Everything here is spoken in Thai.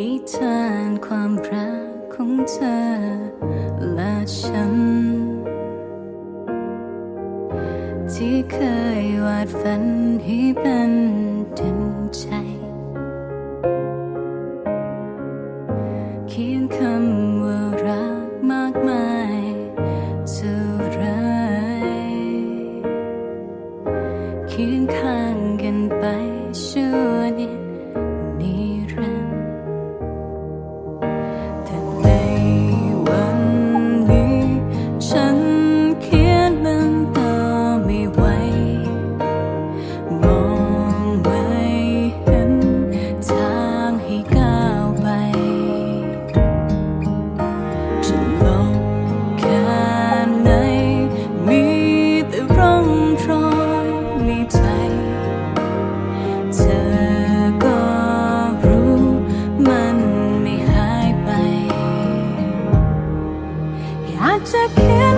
นิทานความรักของเธอและฉัน ที่เคยวาดฝันให้เป็นดิงใจ เขียนคำ I can't